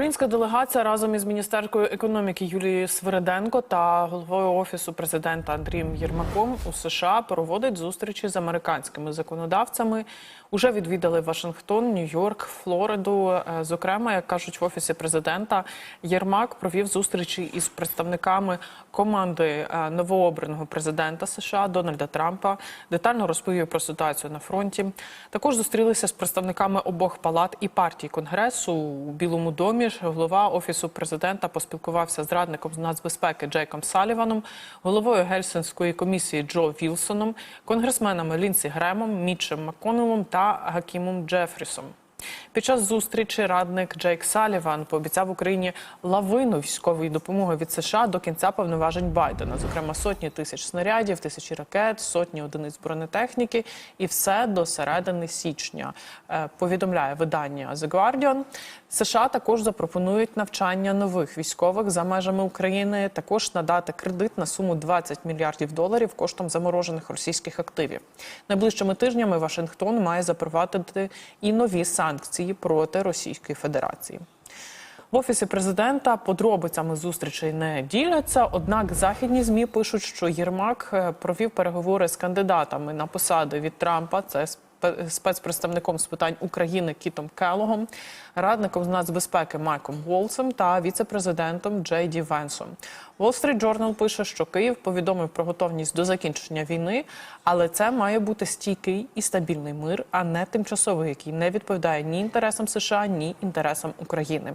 Українська делегація разом із міністеркою економіки Юлією Свириденко та головою офісу президента Андрієм Єрмаком у США проводить зустрічі з американськими законодавцями. Уже відвідали Вашингтон, Нью-Йорк, Флориду. Е, Зокрема, як кажуть в офісі президента, Єрмак провів зустрічі із представниками команди е, новообраного президента США Дональда Трампа. Детально розповів про ситуацію на фронті. Також зустрілися з представниками обох палат і партій конгресу у Білому домі. Ж Голова офісу президента поспілкувався з радником з нацбезпеки Джейком Саліваном, головою Гельсінської комісії Джо Вілсоном, конгресменами Лінсі Гремом, Мітчем Макконелом та Гакімом Джефрісом. Під час зустрічі радник Джейк Саліван пообіцяв Україні лавину військової допомоги від США до кінця повноважень Байдена, зокрема сотні тисяч снарядів, тисячі ракет, сотні одиниць бронетехніки, і все до середини січня. Е, Повідомляє видання The Guardian. США також запропонують навчання нових військових за межами України. Також надати кредит на суму 20 мільярдів доларів коштом заморожених російських активів. Найближчими тижнями Вашингтон має запровадити і нові санкції проти Російської Федерації. В офісі президента подробицями зустрічей не діляться. Однак західні змі пишуть, що Єрмак е, провів переговори з кандидатами на посади від Трампа. Це спецпредставником з питань України Кітом Келогом, радником з нацбезпеки Майком Волсом та віце-президентом Джей Ді Венсом. Wall Street Journal пише, що Київ повідомив про готовність до закінчення війни, але це має бути стійкий і стабільний мир, а не тимчасовий, який не відповідає ні інтересам США, ні інтересам України.